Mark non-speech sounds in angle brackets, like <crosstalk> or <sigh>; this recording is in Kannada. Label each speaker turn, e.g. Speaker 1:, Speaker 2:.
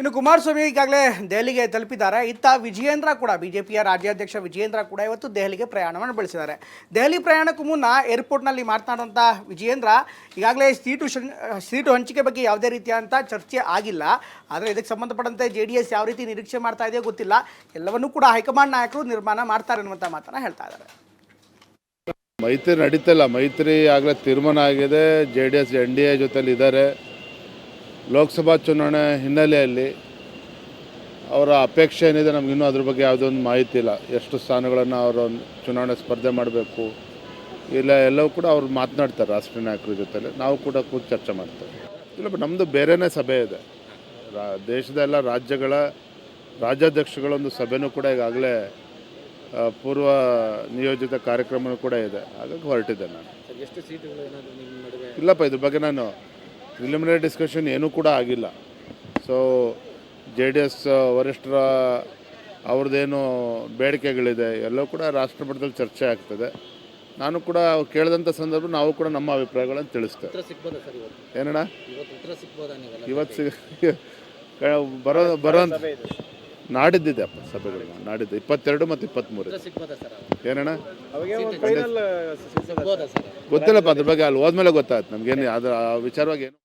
Speaker 1: ಇನ್ನು ಕುಮಾರಸ್ವಾಮಿ ಈಗಾಗಲೇ ದೆಹಲಿಗೆ ತಲುಪಿದ್ದಾರೆ. ಇತ್ತ ವಿಜಯೇಂದ್ರ ಕೂಡ, ಬಿಜೆಪಿಯ ರಾಜ್ಯಾಧ್ಯಕ್ಷ ವಿಜಯೇಂದ್ರ ಕೂಡ ಇವತ್ತು ದೆಹಲಿಗೆ ಪ್ರಯಾಣವನ್ನು ಬೆಳೆಸಿದ್ದಾರೆ. ದೆಹಲಿ ಪ್ರಯಾಣಕ್ಕೂ ಮುನ್ನ ಏರ್ಪೋರ್ಟ್ನಲ್ಲಿ ಮಾತನಾಡುವಂಥ ವಿಜಯೇಂದ್ರ, ಈಗಾಗಲೇ ಸೀಟು ಸೀಟು ಹಂಚಿಕೆ ಬಗ್ಗೆ ಯಾವುದೇ ರೀತಿಯಾದಂಥ ಚರ್ಚೆ ಆಗಿಲ್ಲ. ಆದರೆ ಇದಕ್ಕೆ ಸಂಬಂಧಪಟ್ಟಂತೆ ಜೆ ಎಸ್ ಯಾವ ರೀತಿ ನಿರೀಕ್ಷೆ ಮಾಡ್ತಾ ಇದೆಯೋ ಗೊತ್ತಿಲ್ಲ. ಎಲ್ಲವನ್ನೂ ಕೂಡ ಹೈಕಮಾಂಡ್ ನಾಯಕರು ನಿರ್ಮಾಣ ಮಾಡ್ತಾರೆ ಅನ್ನುವಂಥ ಮಾತನ್ನು ಹೇಳ್ತಾ ಇದ್ದಾರೆ.
Speaker 2: ಮೈತ್ರಿ ನಡೀತಲ್ಲ ಮೈತ್ರಿ ಆಗಲೇ ತೀರ್ಮಾನ ಆಗಿದೆ. J D S, N D A ಜೊತೆಲಿ ಇದ್ದಾರೆ. ಲೋಕಸಭಾ ಚುನಾವಣೆ ಹಿನ್ನೆಲೆಯಲ್ಲಿ ಅವರ ಅಪೇಕ್ಷೆ ಏನಿದೆ ನಮಗಿನ್ನೂ ಅದ್ರ ಬಗ್ಗೆ ಯಾವುದೋ ಒಂದು ಮಾಹಿತಿ ಇಲ್ಲ. ಎಷ್ಟು ಸ್ಥಾನಗಳನ್ನು ಅವರು ಚುನಾವಣೆ ಸ್ಪರ್ಧೆ ಮಾಡಬೇಕು ಇಲ್ಲ ಎಲ್ಲವೂ ಕೂಡ ಅವ್ರು ಮಾತನಾಡ್ತಾರೆ ರಾಷ್ಟ್ರೀಯ ನಾಯಕರ ಜೊತೆಲಿ. ನಾವು ಕೂಡ ಕೂತು ಚರ್ಚೆ ಮಾಡ್ತೇವೆ. ಇಲ್ಲ ನಮ್ಮದು ಬೇರೆಯೇ ಸಭೆ ಇದೆ. ರಾ ದೇಶದ ಎಲ್ಲ ರಾಜ್ಯಗಳ ರಾಜ್ಯಾಧ್ಯಕ್ಷಗಳೊಂದು ಸಭೆನೂ ಕೂಡ ಈಗಾಗಲೇ ಪೂರ್ವ ನಿಯೋಜಿತ ಕಾರ್ಯಕ್ರಮನೂ ಕೂಡ ಇದೆ. ಹಾಗಾಗಿ ಹೊರಟಿದ್ದೆ ನಾನು. ಇಲ್ಲಪ್ಪ ಇದ್ರ ಬಗ್ಗೆ ನಾನು ಪ್ರಿಲಿಮಿನರಿ ಡಿಸ್ಕಷನ್ ಏನೂ ಕೂಡ ಆಗಿಲ್ಲ. ಸೊ ಜೆ ಡಿ ಎಸ್ ವರಿಷ್ಠರ ಅವ್ರದ್ದೇನು ಬೇಡಿಕೆಗಳಿದೆ ಎಲ್ಲವೂ ಕೂಡ ರಾಷ್ಟ್ರ ಮಟ್ಟದಲ್ಲಿ ಚರ್ಚೆ ಆಗ್ತದೆ. ನಾನು ಕೂಡ ಕೇಳಿದಂಥ ಸಂದರ್ಭ ನಾವು ಕೂಡ ನಮ್ಮ ಅಭಿಪ್ರಾಯಗಳನ್ನು ತಿಳಿಸ್ತೇವೆ.
Speaker 3: ಉತ್ತರ ಸಿಗ್ಬೋದಾ ಸರ್ ಇವತ್ತು?
Speaker 2: ಏನಣ್ಣ?
Speaker 3: ಇವತ್ತು
Speaker 2: ಸಿಗ <laughs> ಬರೋ ಬರೋ ನಾಡಿದ್ದಿದೆ ಅಪ್ಪ ಸಭೆಗಳು. ನಾಡಿದ್ದು ಇಪ್ಪತ್ತೆರಡು ಮತ್ತು ಇಪ್ಪತ್ತ್ಮೂರು.
Speaker 3: ಉತ್ತರ ಸಿಗ್ಬೋದಾ ಸರ್
Speaker 2: ಏನಣ್ಣ? ಗೊತ್ತಿಲ್ಲಪ್ಪ ಅದ್ರ ಬಗ್ಗೆ ಅಲ್ಲಿ ಹೋದ್ಮೇಲೆ ಗೊತ್ತಾಯ್ತು. ನಮಗೇನು ಏನು ಆ ವಿಚಾರವಾಗಿ ಏನು